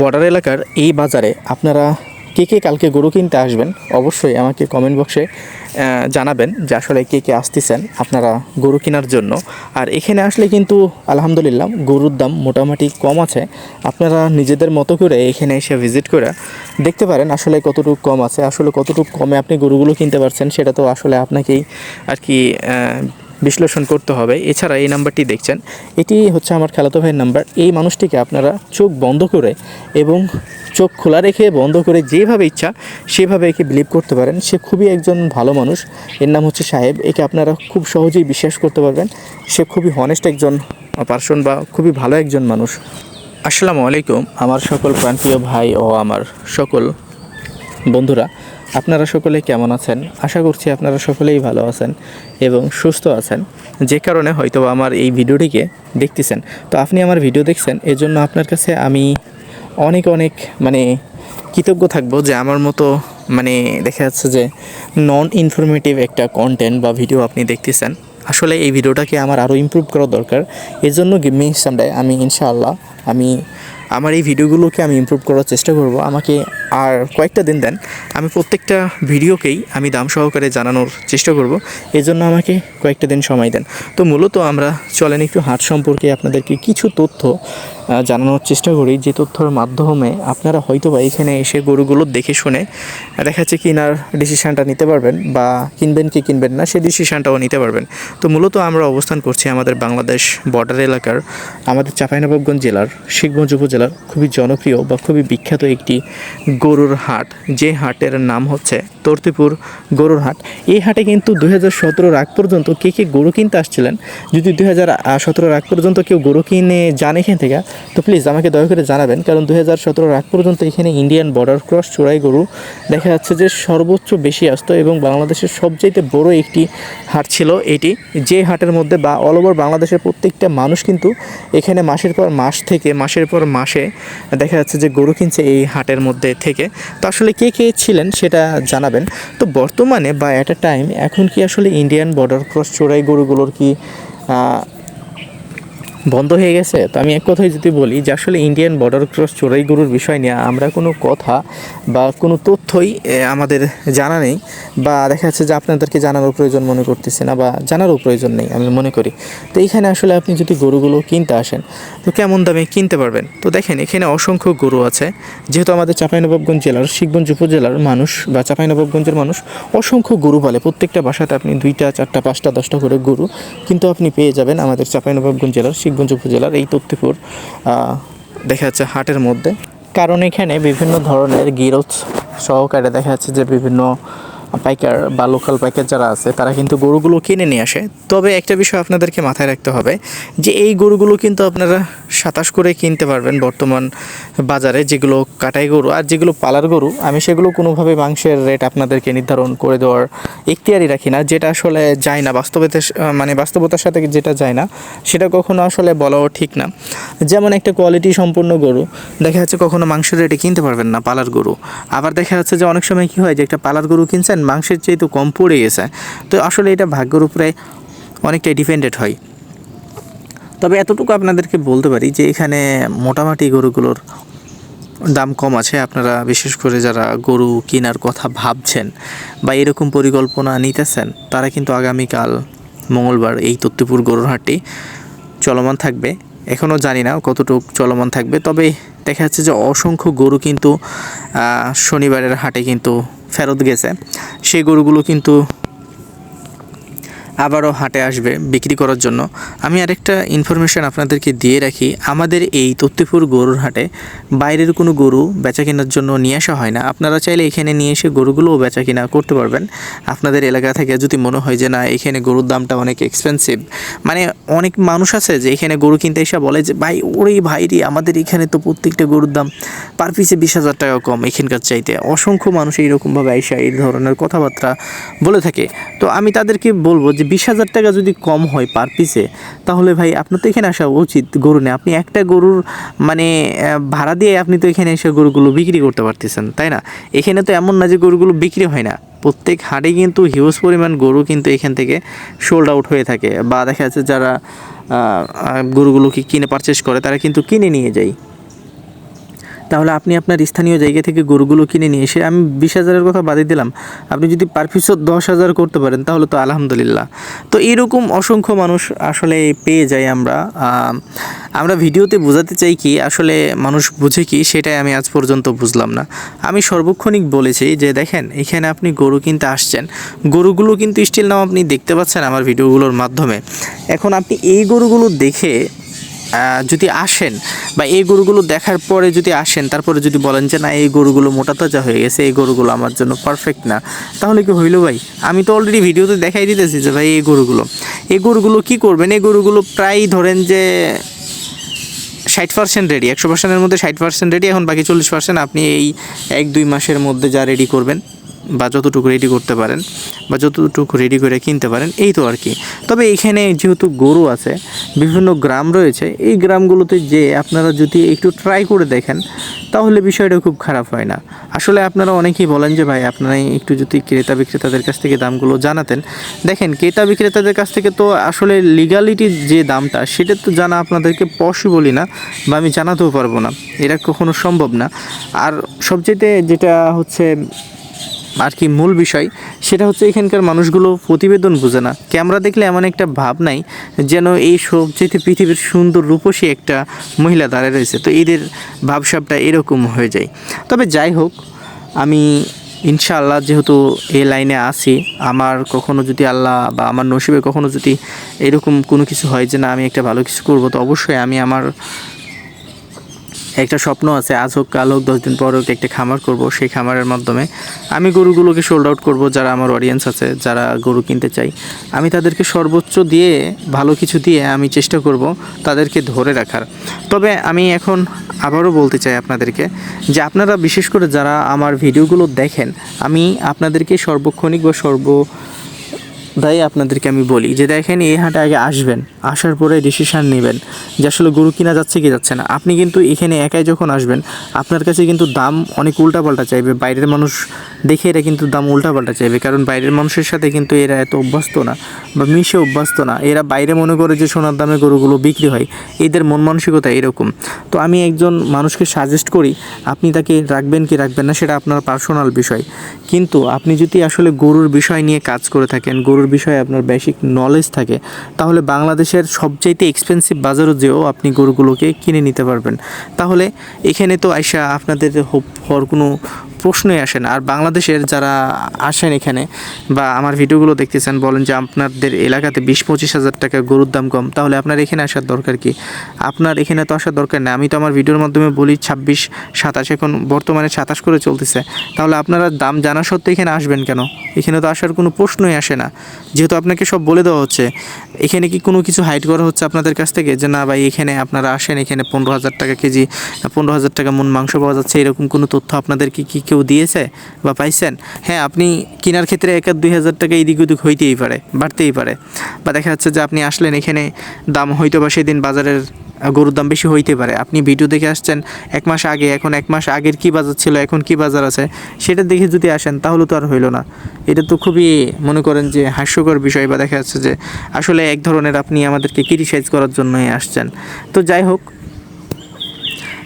Border এলাকার এই বাজারে আপনারা কে কে কালকে গরু কিনতে আসবেন অবশ্যই আমাকে কমেন্ট বক্সে জানাবেন যে আসলে কে কে আসতেছেন আপনারা গরু কেনার জন্য। আর এখানে আসলে কিন্তু আলহামদুলিল্লাহ গরুর দাম মোটামুটি কম আছে। আপনারা নিজেদের মতো করে এখানে এসে ভিজিট করে দেখতে পারেন আসলে কতটুকু কম আছে। আসলে কতটুকু কমে আপনি গরুগুলো কিনতে পারছেন সেটা তো আসলে আপনাকেই আর কি বিশ্লেষণ করতে হবে। এছাড়া এই নাম্বারটি দেখছেন। এটি হচ্ছে আমার খেলাতো ভাইয়ের নাম্বার। এই মানুষটিকে আপনারা চোখ বন্ধ করে এবং চোখ খোলা রেখে বন্ধ করে যেভাবে ইচ্ছা সেভাবে একে বিলিভ করতে পারেন। সে খুবই একজন ভালো মানুষ। এর নাম হচ্ছে সাহেব। একে আপনারা খুব সহজেই বিশ্বাস করতে পারবেন। সে খুবই হনেস্ট একজন পার্সন বা খুবই ভালো একজন মানুষ। আসসালামু আলাইকুম। আমার সকল প্রান্তীয় ভাই ও আমার সকল বন্ধুরা। আপনারা সকলে কেমন আছেন? আশা করছি আপনারা সকলেই ভালো আছেন এবং সুস্থ আছেন। যে কারণে হয়তো আমার এই ভিডিওটিকে দেখতেছেন। তো আপনি আমার ভিডিও দেখছেন, এজন্য আপনার কাছে আমি অনেক অনেক মানে কৃতজ্ঞ থাকব যে আমার মতো মানে দেখা যাচ্ছে যে নন ইনফরমেটিভ একটা কন্টেন্ট বা ভিডিও আপনি দেখতেছেন। আসলে এই ভিডিওটাকে আমার আরও ইমপ্রুভ করা দরকার। এর জন্য সানডে আমি ইনশাআল্লাহ, আমি আমার এই ভিডিওগুলোকে আমি ইমপ্রুভ করার চেষ্টা করব। আমাকে আর কয়েকটা দিন দেন। আমি প্রত্যেকটা ভিডিওকেই আমি দাম সহকারে জানানোর চেষ্টা করব। জন্য আমাকে কয়েকটা দিন সময় দেন। তো মূলত আমরা চলেন একটু হাট সম্পর্কে আপনাদেরকে কিছু তথ্য জানানোর চেষ্টা করি। যে তথ্যর মাধ্যমে আপনারা হয়তো বা এখানে এসে গরুগুলো দেখে শুনে দেখা যাচ্ছে কেনার ডিসিশানটা নিতে পারবেন বা কিনবেন কি কিনবেন না সেই ডিসিশানটাও নিতে পারবেন। তো মূলত আমরা অবস্থান করছি আমাদের বাংলাদেশ বর্ডার এলাকার, আমাদের চাঁপাইনবাবগঞ্জ জেলার শিখগঞ্জ উপজেলার খুবই জনপ্রিয় বা খুবই বিখ্যাত একটি গরুর হাট। যে হাটের নাম হচ্ছে তর্তিপুর গরুর হাট। এই হাটে কিন্তু দুই হাজার সতেরোর আগ পর্যন্ত কে কে গরু কিনতে আসছিলেন? যদি দুই হাজার সতেরোর আগ পর্যন্ত কেউ গরু কিনে যান এখান থেকে, তো প্লিজ আমাকে দয়া করে জানাবেন, কারণ দুই হাজার সতেরোর আগ পর্যন্ত এখানে ইন্ডিয়ান বর্ডার ক্রস চোরাই গরু দেখা যাচ্ছে যে সর্বোচ্চ বেশি আসতো এবং বাংলাদেশের সবচাইতে বড় একটি হাট ছিল এটি। যে হাটের মধ্যে বা অল ওভার বাংলাদেশের প্রত্যেকটা মানুষ কিন্তু এখানে মাসের পর মাস থেকে, মাসের পর মাসে দেখা যাচ্ছে যে গরু কিনছে এই হাটের মধ্যে থেকে। তো আসলে কে কে ছিলেন সেটা জানাবেন। তো বর্তমানে বা অ্যাট আ টাইম এখন কি আসলে ইন্ডিয়ান বর্ডার ক্রস চোরাই গরুগুলোর কি বন্ধ হয়ে গেছে। তো আমি এক কথাই যদি বলি যে আসলে ইন্ডিয়ান বর্ডার ক্রস চোরাই গরুর বিষয় নিয়ে আমরা কোনো কথা বা কোনো তথ্যই আমাদের জানা নেই বা দেখা যাচ্ছে যে আপনাদেরকে জানানোর প্রয়োজন মনে করতেছে না বা জানারও প্রয়োজন নেই আমি মনে করি। তো এইখানে আসলে আপনি যদি গরুগুলো কিনতে আসেন, তো কেমন দামে কিনতে পারবেন? তো দেখেন, এখানে অসংখ্য গরু আছে। যেহেতু আমাদের চাঁপাইনবাবগঞ্জ জেলার, শিখগঞ্জ উপজেলার মানুষ বা চাঁপাইনবাবগঞ্জের মানুষ অসংখ্য গরু পালে। প্রত্যেকটা বাসাতে আপনি দুইটা, চারটা, পাঁচটা, দশটা করে গরু কিন্তু আপনি পেয়ে যাবেন আমাদের চাঁপাইনবাবগঞ্জ জেলার শিখগঞ্জ উপজেলার এই তত্তিপুর দেখা যাচ্ছে হাটের মধ্যে। কারণ এখানে বিভিন্ন ধরনের গিরোজ সহকারে দেখা যাচ্ছে যে বিভিন্ন পাইকার বা লোকাল পাইকার যারা আছে, তারা কিন্তু গরুগুলো কিনে নিয়ে আসে। তবে একটা বিষয় আপনাদেরকে মাথায় রাখতে হবে যে, এই গরুগুলো কিন্তু আপনারা সাতাশ করে কিনতে পারবেন বর্তমান বাজারে, যেগুলো কাটাই গরু আর যেগুলো পালার গরু। আমি সেগুলো কোনোভাবে মাংসের রেট আপনাদেরকে নির্ধারণ করে দেওয়ার ইখতিয়ারই রাখি না, যেটা আসলে যায় না। বাস্তবতার স- মানে বাস্তবতার সাথে যেটা যায় না, সেটা কখনো আসলে বলাও ঠিক না। যেমন একটা কোয়ালিটি সম্পূর্ণ গরু, দেখা যাচ্ছে কখনো মাংসের রেটে কিনতে পারবেন না পালার গরু। আবার দেখা যাচ্ছে যে অনেক সময় কী হয় যে, একটা পালার গরু কিনছেন মাংসের চেয়ে কম পড়ে গেছে। তো আসলে এটা ভাগ্যের উপরে অনেকটাই ডিপেন্ডেড হয়। তবে এতটুকু আপনাদেরকে বলতে পারি যে এখানে মোটামুটি গরুগুলোর দাম কম আছে। আপনারা বিশেষ করে যারা গরু কেনার কথা ভাবছেন বা এরকম পরিকল্পনা নিতেছেন, তারা কিন্তু আগামীকাল মঙ্গলবার এই তত্ত্বপুর গরুর হাটটি চলমান থাকবে। এখনও জানি না কতটুকু চলমান থাকবে, তবে দেখা যাচ্ছে যে অসংখ্য গরু কিন্তু শনিবারের হাটে কিন্তু ফেরত গেছে। সেই গরুগুলো কিন্তু আবারও হাটে আসবে বিক্রি করার জন্য। আমি আরেকটা ইনফরমেশন আপনাদেরকে দিয়ে রাখি। আমাদের এই তত্ত্বপুর গরুর হাটে বাইরের কোনো গরু বেচা কেনার জন্য নিয়ে আসা হয় না। আপনারা চাইলে এখানে নিয়ে এসে গরুগুলোও বেচা কিনা করতে পারবেন। আপনাদের এলাকা থেকে যদি মনে হয় যে না, এখানে গরুর দামটা অনেক এক্সপেন্সিভ মানে অনেক মানুষ আছে যে এখানে গরু কিনতে এসে বলে যে, ভাই, ওরে ভাই রে, আমাদের এখানে তো প্রত্যেকটা গরুর দাম পার পিসে বিশ হাজার টাকা কম এখানকার চাইতে। অসংখ্য মানুষ এইরকমভাবে আইসা এই ধরনের কথাবার্তা বলে থাকে। তো আমি তাদেরকে বলব যে বিশ হাজার টাকা যদি কম হয় পার পিসে তাহলে ভাই আপনার তো এখানে আসা উচিত গরু নেই আপনি একটা গরুর মানে ভাড়া দিয়ে আপনি তো এখানে এসে গরুগুলো বিক্রি করতে পারতেছেন, তাই না? এখানে তো এমন না যে গরুগুলো বিক্রি হয় না। প্রত্যেক হাটে কিন্তু হিউজ পরিমাণ গরু কিন্তু এখান থেকে সোল্ড আউট হয়ে থাকে। বা দেখা যাচ্ছে যারা গরুগুলোকে কিনে পারচেস করে, তারা কিন্তু কিনে নিয়ে যায়। তাহলে আপনি আপনার স্থানীয় জায়গা থেকে গরুগুলো কিনে নিয়ে এসে, আমি বিশ হাজারের কথা বাদে দিলাম, আপনি যদি পার পিসও দশ হাজার করতে পারেন, তাহলে তো আলহামদুলিল্লাহ। তো এরকম অসংখ্য মানুষ আসলে পেয়ে যাই আমরা। আমরা ভিডিওতে বোঝাতে চাই কি, আসলে মানুষ বুঝে কি, সেটাই আমি আজ পর্যন্ত বুঝলাম না। আমি সর্বক্ষণিক বলেছি যে দেখেন, এখানে আপনি গরু কিনতে আসছেন, গরুগুলো কিন্তু স্টিল নাও আপনি দেখতে পাচ্ছেন আমার ভিডিওগুলোর মাধ্যমে। এখন আপনি এই গরুগুলো দেখে যদি আসেন বা এই গরুগুলো দেখার পরে যদি আসেন, তারপরে যদি বলেন যে, না, এই গরুগুলো মোটা তাজা হয়ে গেছে, এই গরুগুলো আমার জন্য পারফেক্ট না, তাহলে কি হইল ভাই? আমি তো অলরেডি ভিডিওতে দেখাই দিতেছি যে, ভাই, এই গরুগুলো। এই গরুগুলো কি করবেন? এই গরুগুলো প্রায় ধরেন যে, ষাট পার্সেন্ট রেডি একশো পার্সেন্টের মধ্যে ষাট পার্সেন্ট রেডি এখন বাকি চল্লিশ পার্সেন্ট আপনি এই এক দুই মাসের মধ্যে যা রেডি করবেন। বা যতটুকু রেডি করতে পারেন বা যতটুকু রেডি করে কিনতে পারেন, এই তো আর কি। তবে এখানে যেহেতু গরু আছে, বিভিন্ন গ্রাম রয়েছে, এই গ্রামগুলোতে যে আপনারা যদি একটু ট্রাই করে দেখেন, তাহলে বিষয়টা খুব খারাপ হয় না। আসলে আপনারা অনেকেই বলেন যে, ভাই আপনারা একটু যদি ক্রেতা বিক্রেতাদের কাছ থেকে দামগুলো জানাতেন। দেখেন, ক্রেতা বিক্রেতাদের কাছ থেকে তো আসলে লিগালিটির যে দামটা, সেটা তো জানা আপনাদেরকে পসিবলই না বা আমি জানাতেও পারব না। এটা কখনো সম্ভব না। আর সবচেয়ে যেটা হচ্ছে আর কি মূল বিষয়, সেটা হচ্ছে এখানকার মানুষগুলো প্রতিবেদন বোঝে না। ক্যামেরা দেখলে এমন একটা ভাব নাই যেন এই সবচেয়ে পৃথিবীর সুন্দর রূপসী একটা মহিলা দাঁড়িয়ে রয়েছে। তো এদের ভাবসাবটা এরকম হয়ে যায়। তবে যাই হোক, আমি ইনশাআল্লাহ যেহেতু এই লাইনে আছি, আমার কখনো যদি আল্লাহ বা আমার নসিবে কখনো যদি এরকম কোনো কিছু হয় যে না, আমি একটা ভালো কিছু করব, তো অবশ্যই আমি আমার একটা স্বপ্ন আছে, আজ হোক, কাল হোক, দশ দিন পর হোক একটা খামার করব। সেই খামারের মাধ্যমে আমি গরুগুলোকে সোল্ড আউট করব যারা আমার অডিয়েন্স আছে, যারা গরু কিনতে চাই। আমি তাদেরকে সর্বোচ্চ দিয়ে, ভালো কিছু দিয়ে আমি চেষ্টা করব তাদেরকে ধরে রাখার। তবে আমি এখন আবারও বলতে চাই আপনাদেরকে যে আপনারা বিশেষ করে যারা আমার ভিডিওগুলো দেখেন, আমি আপনাদেরকে সর্বক্ষণিক বা সর্ব তাই আপনাদেরকে আমি বলি যে দেখেন এই হাটে আগে আসবেন, আসার পরে ডিসিশান নেবেন যে আসলে গরু কিনা যাচ্ছে কি যাচ্ছে না। আপনি কিন্তু এখানে একাই যখন আসবেন, আপনার কাছে কিন্তু দাম অনেক উল্টাপাল্টা চাইবে। বাইরের মানুষ দেখে এরা কিন্তু দাম উল্টাপাল্টা চাইবে, কারণ বাইরের মানুষের সাথে কিন্তু এরা এত অভ্যস্ত না বা মিশে অভ্যস্ত না। এরা বাইরে মনে করে যে সোনার দামে গরুগুলো বিক্রি হয়, এদের মন মানসিকতা এরকম। তো আমি একজন মানুষকে সাজেস্ট করি, আপনি তাকে রাখবেন কি রাখবেন না সেটা আপনার পার্সোনাল বিষয়। কিন্তু আপনি যদি আসলে গরুর বিষয় নিয়ে কাজ করে থাকেন, গরুর বিষয়ে আপনার বেসিক নলেজ থাকে, তাহলে বাংলাদেশের সবচাইতে এক্সপেন্সিভ বাজারও যেও আপনি গরুগুলোকে কিনে নিতে পারবেন। তাহলে এখানে তো আয়সা আপনাদের হর কোনো প্রশ্নই আসে না। আর বাংলাদেশের যারা আসেন এখানে বা আমার ভিডিওগুলো দেখতেছেন, বলেন যে আপনাদের এলাকাতে বিশ পঁচিশ হাজার টাকা গরুর দাম কম, তাহলে আপনার এখানে আসার দরকার কি? আপনার এখানে তো আসার দরকার নেই আমি তো আমার ভিডিওর মাধ্যমে বলি ছাব্বিশ, সাতাশ, এখন বর্তমানে সাতাশ করে চলতেছে। তাহলে আপনারা দাম জানা সত্ত্বেও এখানে আসবেন কেন? এখানে তো আসার কোনো প্রশ্নই আসে না। যেহেতু আপনাকে সব বলে দেওয়া হচ্ছে, এখানে কি কোনো কিছু হাইড করা হচ্ছে আপনাদের কাছ থেকে? যে না ভাই, এখানে আপনারা আসেন, এখানে পনেরো হাজার টাকা কেজি, পনেরো হাজার টাকা মন মাংস পাওয়া যাচ্ছে, এরকম কোনো তথ্য আপনাদেরকে কি কেউ দিয়েছে বা পাইছেন হ্যাঁ আপনি কেনার ক্ষেত্রে এক দুই হাজার টাকা এদিক ওদিক হইতেই পারে, বাড়তেই পারে। বা দেখা যাচ্ছে যে আপনি আসলেন, এখানে দাম হয়তো বা সেদিন বাজারের গরুর দাম বেশি হইতে পারে। আপনি ভিডিও দেখে আসছেন, এক মাস আগে, এখন এক মাস আগের কি বাজার ছিল, এখন কি বাজার আছে, সেটা দেখে যদি আসেন, তাহলে তো আর হইল না। এটা তো খুবই মনে করেন যে হাস্যকর বিষয় বা দেখা যাচ্ছে যে আসলে এক ধরনের আপনি আমাদেরকে ক্রিটিসাইজ করার জন্যই আসছেন। তো যাই হোক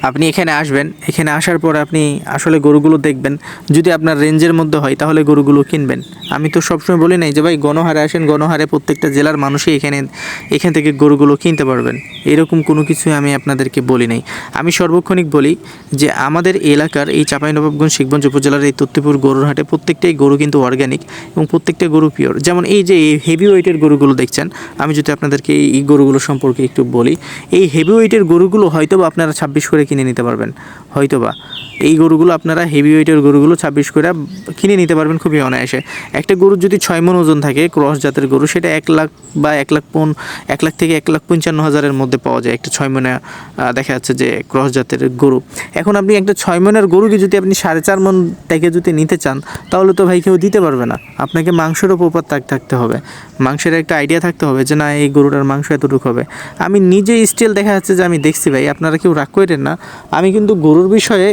আপনি এখানে আসবেন, এখানে আসার পর আপনি আসলে গরুগুলো দেখবেন। যদি আপনার রেঞ্জের মধ্যে হয়, তাহলে গরুগুলো কিনবেন। আমি তো সবসময় বলি নাই যে, ভাই, গণহারে আসেন, গণহারে প্রত্যেকটা জেলার মানুষই এখানে, এখান থেকে গরুগুলো কিনতে পারবেন। এরকম কোনো কিছুই আমি আপনাদেরকে বলি নাই। আমি সর্বক্ষণিক বলি যে, আমাদের এলাকার এই চাঁপাইনবাবগঞ্জ, শিখগঞ্জ উপজেলার এই তত্ত্বপুর গরুর হাটে প্রত্যেকটাই গরু কিন্তু অর্গানিক এবং প্রত্যেকটা গরু পিওর যেমন এই যে, এই হেভি ওয়েটের গরুগুলো দেখছেন, আমি যদি আপনাদেরকে এই গরুগুলো সম্পর্কে একটু বলি, এই হেভি ওয়েটের গরুগুলো হয়তো আপনারা ছাব্বিশ করে কিনে নিতে পারবেন। হয়তোবা এই গরুগুলো আপনারা হেভি ওয়েটের গরুগুলো ছাব্বিশ করে কিনে নিতে পারবেন খুবই অনায়াসে। একটা গরুর যদি ছয় মন ওজন থাকে, ক্রস জাতের গরু, সেটা এক লাখ বা এক লাখ পন এক লাখ থেকে এক লাখ পঞ্চান্ন হাজারের মধ্যে পাওয়া যায় একটা ছয় মনে দেখা যাচ্ছে যে ক্রস জাতের গরু। এখন আপনি একটা ছয় মনের গরুকে যদি আপনি সাড়ে চার মন থেকে যদি নিতে চান, তাহলে তো ভাই কেউ দিতে পারবে না। আপনাকে মাংসের উপর তাক থাকতে হবে। মাংসের একটা আইডিয়া থাকতে হবে যে না, এই গরুটার মাংস এতটুকু হবে। আমি নিজে স্টিল দেখা যাচ্ছে যে আমি দেখছি ভাই, আপনারা কেউ রাগ করেন না। আমি কিন্তু গরুর বিষয়ে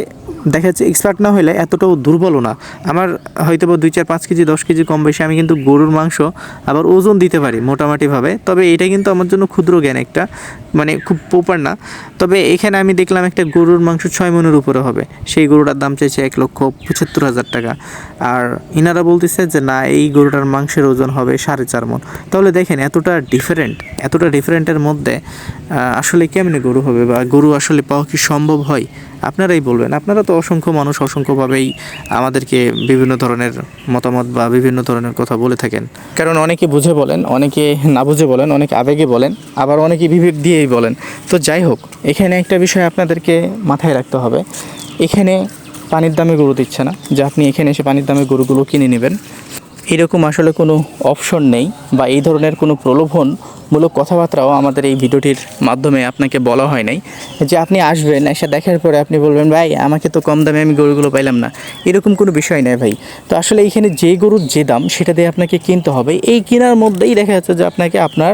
দেখা যাচ্ছে এক্সপার্ট না হলে এতটাও দুর্বলও না। আমার হয়তো বা দুই চার পাঁচ কেজি, দশ কেজি কম বেশি আমি কিন্তু গরুর মাংস আবার ওজন দিতে পারি মোটামুটিভাবে। তবে এটা কিন্তু আমার জন্য ক্ষুদ্র জ্ঞান একটা। মানে খুব প্রপার না। তবে এখানে আমি দেখলাম একটা গরুর মাংস ছয় মনের উপরে হবে। সেই গরুটার দাম চাইছে এক লক্ষ পঁচাত্তর হাজার টাকা। আর ইনারা বলতেছে যে, না, এই গরুটার মাংসের ওজন হবে সাড়ে চার মন। তাহলে দেখেন এতটা ডিফারেন্ট এতটা ডিফারেন্টের মধ্যে আসলে কেমনে গরু হবে বা গরু আসলে পাওয়া কি সম্ভব হয়? আপনারাই বলবেন। আপনারা তো অসংখ্য মানুষ অসংখ্যভাবেই আমাদেরকে বিভিন্ন ধরনের মতামত বা বিভিন্ন ধরনের কথা বলে থাকেন। কারণ অনেকে বুঝে বলেন, অনেকে না বুঝে বলেন, অনেকে আবেগে বলেন, আবার অনেকে বিবেক দিয়েই বলেন। তো যাই হোক, এখানে একটা বিষয় আপনাদেরকে মাথায় রাখতে হবে। এখানে পানির দামে গরু দিচ্ছে না। যে আপনি এখানে এসে পানির দামে গরুগুলো কিনে নেবেন। এরকম আসলে কোনো অপশন নেই বা এই ধরনের কোনো প্রলোভনমূলক কথাবার্তাও আমাদের এই ভিডিওটির মাধ্যমে আপনাকে বলা হয় নাই। যে আপনি আসবেন, এসে দেখার পরে আপনি বলবেন, ভাই, আমাকে তো কম দামে আমি গরুগুলো পাইলাম না। এরকম কোনো বিষয় নেই ভাই। তো আসলে এইখানে যে গরুর যে দাম, সেটা দিয়ে আপনাকে কিনতে হবে। এই কেনার মধ্যেই দেখা যাচ্ছে যে আপনাকে আপনার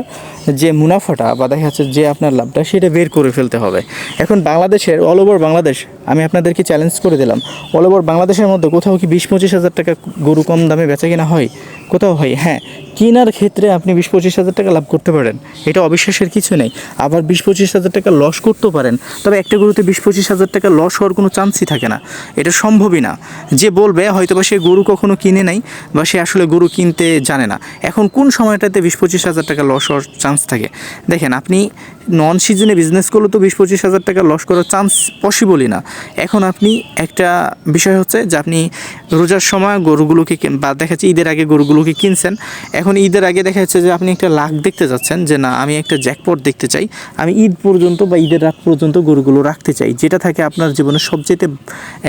যে মুনাফাটা বা দেখা যাচ্ছে যে আপনার লাভটা, সেটা বের করে ফেলতে হবে। এখন বাংলাদেশের অল ওভার বাংলাদেশ, আমি আপনাদেরকে চ্যালেঞ্জ করে দিলাম। অল ওভার বাংলাদেশের মধ্যে কোথাও কি বিশ পঁচিশ হাজার টাকা গরু কম দামে বেচা কিনা হয়? কোথাও হয় হ্যাঁ। কেনার ক্ষেত্রে আপনি বিশ পঁচিশ হাজার টাকা লাভ করতে পারেন। এটা অবিশ্বাসের কিছু নেই। আবার বিশ পঁচিশ হাজার টাকা লস করতেও পারেন। তবে একটা গরুতে বিশ পঁচিশ হাজার টাকা লস হওয়ার কোনো চান্সই থাকে না। এটা সম্ভবই না। যে বলবে হয়তো বা সে গরু কখনো কিনে নাই বা সে আসলে গরু কিনতে জানে না। এখন কোন সময়টাতে বিশ পঁচিশ হাজার টাকা লস হওয়ার চান্স থাকে? দেখেন, আপনি নন সিজনে বিজনেস করলে তো বিশ পঁচিশ হাজার টাকা লস করার চান্স পসিবলই না। এখন আপনি একটা বিষয় হচ্ছে যে আপনি রোজার সময় গরুগুলোকে বা দেখা যাচ্ছে ঈদের আগে গরুগুলোকে কিনছেন। এখন ঈদের আগে দেখা যাচ্ছে যে আপনি একটা লাখ দেখতে যাচ্ছেন যে না, আমি একটা জ্যাকপট দেখতে চাই। আমি ঈদ পর্যন্ত বা ঈদের রাত পর্যন্ত গরুগুলো রাখতে চাই, যেটা থাকে আপনার জীবনের সবচেয়ে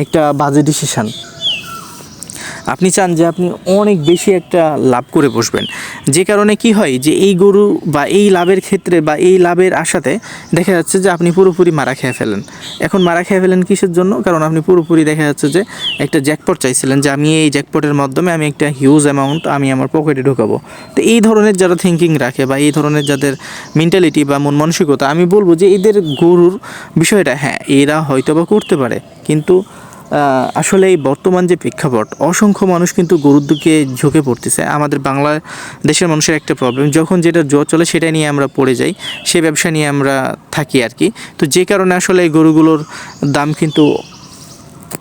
একটা বাজে ডিসিশন আপনি চান যে আপনি অনেক বেশি একটা লাভ করে বসবেন। যে কারণে কি হয় যে এই গরু বা এই লাভের ক্ষেত্রে বা এই লাভের আশাতে দেখা যাচ্ছে যে আপনি পুরোপুরি মারা খেয়ে ফেলেন। এখন মারা খেয়ে ফেলেন কিসের জন্য? কারণ আপনি পুরোপুরি দেখা যাচ্ছে যে একটা জ্যাকপট চাইছিলেন যে আমি এই জ্যাকপটের মাধ্যমে আমি একটা হিউজ অ্যামাউন্ট আমি আমার পকেটে ঢোকাবো। তো এই ধরনের যারা থিঙ্কিং রাখে বা এই ধরনের যাদের মেন্টালিটি বা মন মানসিকতা, আমি বলব যে এদের গরুর বিষয়টা হ্যাঁ এরা হয়তো বা করতে পারে। কিন্তু আসলে এই বর্তমান যে প্রেক্ষাপট, অসংখ্য মানুষ কিন্তু গরুর দিকে ঝুঁকে পড়তেছে। আমাদের বাংলা দেশের মানুষের একটা প্রবলেম যখন যেটা জ্বর চলে সেটা নিয়ে আমরা পড়ে যাই, সে ব্যবসা নিয়ে আমরা থাকি আর কি। তো যে কারণে আসলে এই গরুগুলোর দাম কিন্তু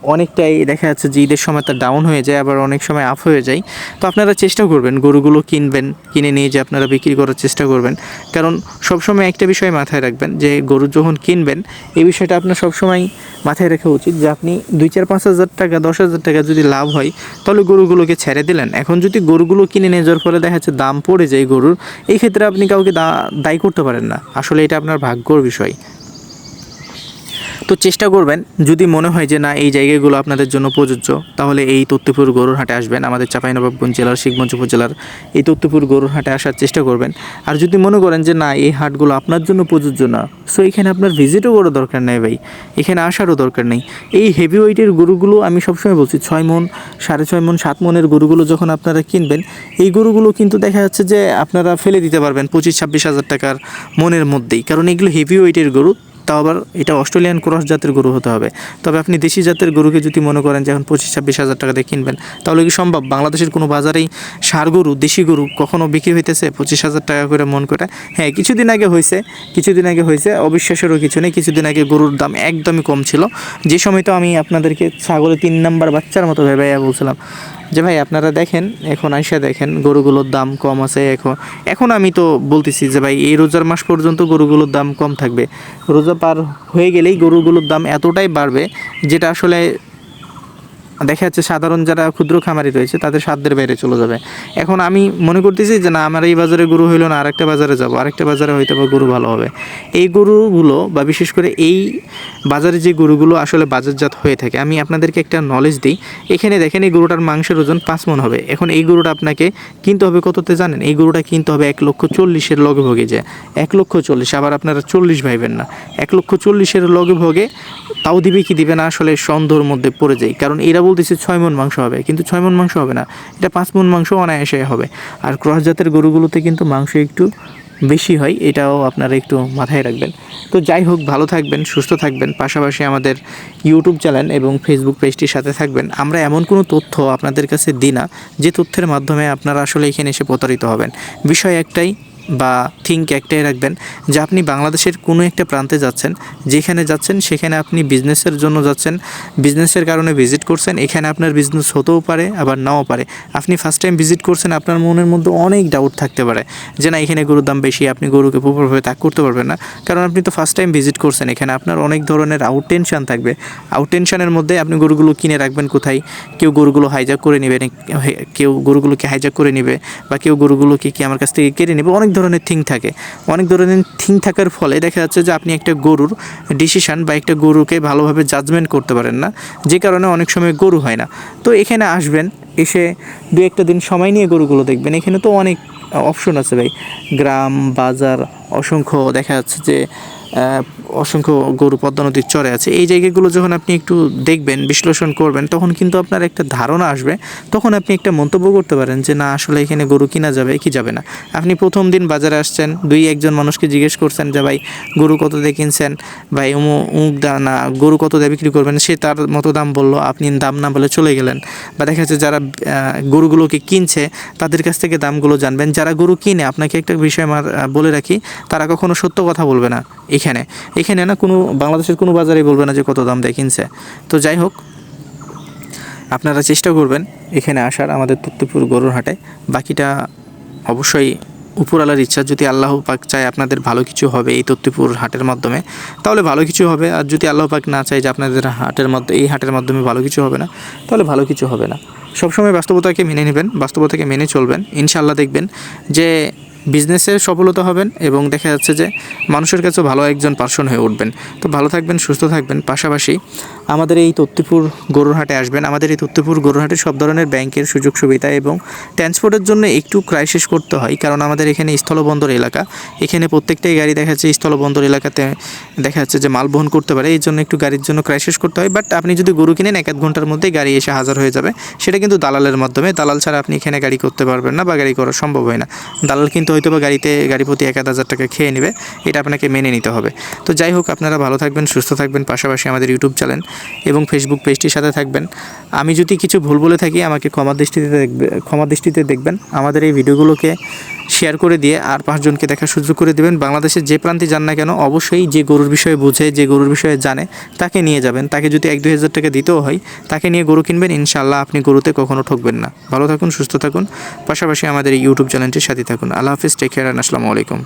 অনেকটাই দেখা যাচ্ছে যে ঈদের সময় তার ডাউন হয়ে যায়, আবার অনেক সময় আপ হয়ে যায়। তো আপনারা চেষ্টা করবেন, গরুগুলো কিনবেন, কিনে নিয়ে যে আপনারা বিক্রি করার চেষ্টা করবেন। কারণ সবসময় একটা বিষয় মাথায় রাখবেন যে, গরু যখন কিনবেন, এই বিষয়টা আপনার সবসময় মাথায় রাখা উচিত যে, আপনি দুই চার পাঁচ হাজার টাকা, দশ হাজার টাকা যদি লাভ হয়, তাহলে গরুগুলোকে ছেড়ে দিলেন। এখন যদি গরুগুলো কিনে নিয়ে যাওয়ার ফলে দেখা যাচ্ছে দাম পড়ে যায় গরুর, এই ক্ষেত্রে আপনি কাউকে দা- দায়ী করতে পারেন না। আসলে এটা আপনার ভাগ্যর বিষয়। তো চেষ্টা করবেন, যদি মনে হয় যে না, এই জায়গাগুলো আপনাদের জন্য প্রযোজ্য, তাহলে এই তত্ত্বপুর গরুর হাটে আসবেন। আমাদের চাঁপাইনবাবগঞ্জ জেলার, শিখগঞ্জ উপজেলার এই তত্ত্বপুর গরুর হাটে আসার চেষ্টা করবেন। আর যদি মনে করেন যে না, এই হাটগুলো আপনার জন্য প্রযোজ্য না সো এখানে আপনার ভিজিটও করার দরকার নেই ভাই। এখানে আসারও দরকার নেই। এই হেভি ওয়েটের গরুগুলো আমি সবসময় বলছি, ছয় মন, সাড়ে ছয় মন, সাত মনের গরুগুলো যখন আপনারা কিনবেন, এই গরুগুলো কিন্তু দেখা যাচ্ছে যে আপনারা ফেলে দিতে পারবেন পঁচিশ, ছাব্বিশ হাজার টাকার মনের মধ্যেই। কারণ এগুলো হেভি ওয়েটের গরু তাও আবার এটা অস্ট্রেলিয়ান ক্রস জাতের গরু হতে হবে। তবে আপনি দেশি জাতের গরুকে যদি মনে করেন যে এখন পঁচিশ, ছাব্বিশ হাজার টাকা দিয়ে কিনবেন, তাহলে কি সম্ভব? বাংলাদেশের কোনো বাজারেই সার গরু, দেশি গরু কখনও বিক্রি হইতেছে? পঁচিশ হাজার টাকা করে মন করে? হ্যাঁ কিছুদিন আগে হয়েছে কিছুদিন আগে হয়েছে অবিশ্বাসেরও কিছু নেই। কিছুদিন আগে গরুর দাম একদমই কম ছিল। যে সময় তো আমি আপনাদেরকে ছাগলের তিন নাম্বার বাচ্চার মতো ভেবে বলছিলাম, যে ভাই আপনারা দেখেন, এখন আইসা দেখেন, গরুগুলোর দাম কম আছে এখন। এখন আমি তো বলতেছি যে ভাই, এই রোজার মাস পর্যন্ত গরুগুলোর দাম কম থাকবে। রোজা পার হয়ে গেলেই গরুগুলোর দাম এতটাই বাড়বে যেটা আসলে দেখা যাচ্ছে সাধারণ যারা ক্ষুদ্র খামারি রয়েছে, তাদের সাধ্যের বাইরে চলে যাবে। এখন আমি মনে করতেছি যে না, আমার এই বাজারে গরু হইল না, আরেকটা বাজারে যাব, আরেকটা বাজারে হয়তো বা গরু ভালো হবে। এই গরুগুলো বা বিশেষ করে এই বাজারে যে গরুগুলো আসলে বাজারজাত হয়ে থাকে, আমি আপনাদেরকে একটা নলেজ দিই। এখানে দেখেন এই গরুটার মাংসের ওজন পাঁচ মন হবে। এখন এই গরুটা আপনাকে কিনতে হবে কততে জানেন? এই গরুটা কিনতে হবে এক লক্ষ চল্লিশের লগে ভোগে যায় এক লক্ষ চল্লিশ, আবার আপনারা চল্লিশ ভাইবেন না। এক লক্ষ চল্লিশের লগে ভোগে তাও দিবে কি দিবে না, আসলে সন্দেহর মধ্যে পড়ে যায়। কারণ এরা বলতেছে ছয় মন মাংস হবে, কিন্তু ছয় মন মাংস হবে না। এটা পাঁচ মন মাংস অনায়াসে হবে। আর ক্রস জাতের গরুগুলোতে কিন্তু মাংস একটু বেশি হয়, এটাও আপনারা একটু মাথায় রাখবেন। তো যাই হোক, ভালো থাকবেন, সুস্থ থাকবেন। পাশাপাশি আমাদের ইউটিউব চ্যানেল এবং ফেসবুক পেজটির সাথে থাকবেন। আমরা এমন কোনো তথ্য আপনাদের কাছে দিই না, যে তথ্যের মাধ্যমে আপনারা আসলে এখানে এসে প্রতারিত হবেন। বিষয় একটাই বা থিঙ্ক একটাই রাখবেন যে আপনি বাংলাদেশের কোনো একটা প্রান্তে যাচ্ছেন, যেখানে যাচ্ছেন সেখানে আপনি বিজনেসের জন্য যাচ্ছেন বিজনেসের কারণে ভিজিট করছেন, এখানে আপনার বিজনেস হতেও পারে, আবার নাও পারে। আপনি ফার্স্ট টাইম ভিজিট করছেন, আপনার মনের মধ্যে অনেক ডাউট থাকতে পারে যে না, এখানে গরুর দাম বেশি, আপনি গরুকে প্রপারভাবে তাক করতে পারবেন না। কারণ আপনি তো ফার্স্ট টাইম ভিজিট করছেন, এখানে আপনার অনেক ধরনের আউট টেনশন থাকবে। আউট টেনশনের মধ্যে আপনি গরুগুলো কিনে রাখবেন কোথায়? কেউ গরুগুলো হাইজাক করে নেবে কেউ গরুগুলোকে হাইজাক করে নেবে, বা কেউ গরুগুলোকে কি আমার কাছ থেকে কেড়ে নেবে? অনেক ধরনের থিং থাকে। অনেক ধরনের থিং থাকার ফলে দেখা যাচ্ছে যে আপনি একটা গরুর ডিসিশান বা একটা গরুকে ভালোভাবে জাজমেন্ট করতে পারেন না। যে কারণে অনেক সময় গরু হয় না। তো এখানে আসবেন, এসে দু একটা দিন সময় নিয়ে গরুগুলো দেখবেন। এখানে তো অনেক অপশন আছে ভাই। গ্রাম, বাজার, অসংখ্য দেখা যাচ্ছে যে অসংখ্য গরু পদ্মা নদীর চরে আছে। এই জায়গাগুলো যখন আপনি একটু দেখবেন, বিশ্লেষণ করবেন, তখন কিন্তু আপনার একটা ধারণা আসবে। তখন আপনি একটা মন্তব্য করতে পারেন যে, না, আসলে এখানে গরু কিনা যাবে, কি যাবে না? আপনি প্রথম দিন বাজারে আসছেন, দুই একজন মানুষকে জিজ্ঞেস করছেন যে, ভাই, গরু কত দিয়ে কিনছেন? ভাই, উমু, উমুক দা, না, গরু কত দিয়ে বিক্রি করবেন? সে তার মতো দাম বলল, আপনি দাম না বলে চলে গেলেন। বা দেখা যাচ্ছে যারা গরুগুলোকে কিনছে, তাদের কাছ থেকে দামগুলো জানবেন। যারা গরু কিনে, আপনাকে একটা বিষয় বলে রাখি, তারা কখনো সত্য কথা বলবে না এখানে। এখানে না কোনো, বাংলাদেশের কোনো বাজারে বলবে না যে কত দাম দিয়ে কিনছে। তো যাই হোক, আপনারা চেষ্টা করবেন এখানে আসার আমাদের তত্ত্বপুর গরুর হাটে। বাকিটা অবশ্যই উপরওয়ালার ইচ্ছা, যদি আল্লাহ পাক চায় আপনাদের ভালো কিছু হবে এই তত্ত্বপুর হাটের মাধ্যমে, তাহলে ভালো কিছু হবে। আর যদি আল্লাহ পাক না চায় যে আপনাদের হাটের মধ্যে, এই হাটের মাধ্যমে ভালো কিছু হবে না, তাহলে ভালো কিছু হবে না। সবসময় বাস্তবতাকে মেনে নেবেন, বাস্তবতাকে মেনে চলবেন। ইনশাল্লাহ দেখবেন যে বিজনেসে সফলতা হবেন এবং দেখা যাচ্ছে যে মানুষের কাছে ভালো একজন পার্সন হয়ে উঠবেন। তো ভালো থাকবেন, সুস্থ থাকবেন। পাশাপাশি আমাদের এই তত্ত্বপুর গরুরহাটে আসবেন। আমাদের এই তত্ত্বপুর গরুরহাটে সব ধরনের ব্যাংকের সুযোগ সুবিধা এবং ট্রান্সপোর্টের জন্য একটু ক্রাইসিস করতে হয়। কারণ আমাদের এখানে স্থলবন্দর এলাকা। এখানে প্রত্যেকটাই গাড়ি দেখা যাচ্ছে স্থলবন্দর এলাকাতে দেখা যাচ্ছে যে মাল বহন করতে পারে। এই জন্য একটু গাড়ির জন্য ক্রাইসিস করতে হয়। বাট আপনি যদি গরু কিনেন, এক আধ ঘণ্টার মধ্যে গাড়ি এসে হাজার হয়ে যাবে। সেটা কিন্তু দালালের মাধ্যমে। দালাল ছাড়া আপনি এখানে গাড়ি করতে পারবেন না বা গাড়ি করা সম্ভব হয় না। দালাল কিন্তু হয়তো বা গাড়িতে গাড়ি প্রতি এক হাজার টাকা খেয়ে নেবে, এটা আপনাকে মেনে নিতে হবে। তো যাই হোক, আপনারা ভালো থাকবেন, সুস্থ থাকবেন, পাশাপাশি আমাদের ইউটিউব চ্যানেল এবং ফেসবুক পেজটির সাথে থাকবেন। আমি যদি কিছু ভুল বলে থাকি, আমাকে ক্ষমা দৃষ্টিতে দেখবে, ক্ষমা দৃষ্টিতে দেখবেন। আমাদের এই ভিডিওগুলোকে শেয়ার করে দিয়ে আর পাঁচজনকে দেখার সুযোগ করে দেবেন। বাংলাদেশের যে প্রান্তে যান না কেন অবশ্যই যে গরুর বিষয়ে বুঝে, যে গরুর বিষয়ে জানে, তাকে নিয়ে যাবেন। তাকে যদি এক দুই হাজার টাকা দিতেও হয়, তাকে নিয়ে গরু কিনবেন ইনশাল্লাহ আপনি গরুতে কখনো ঠকবেন না। ভালো থাকুন, সুস্থ থাকুন। পাশাপাশি আমাদের এই ইউটিউব চ্যানেলটির সাথে থাকুন। আল্লাহ হাফিজ টেক কেয়ার আসসালামু আলাইকুম।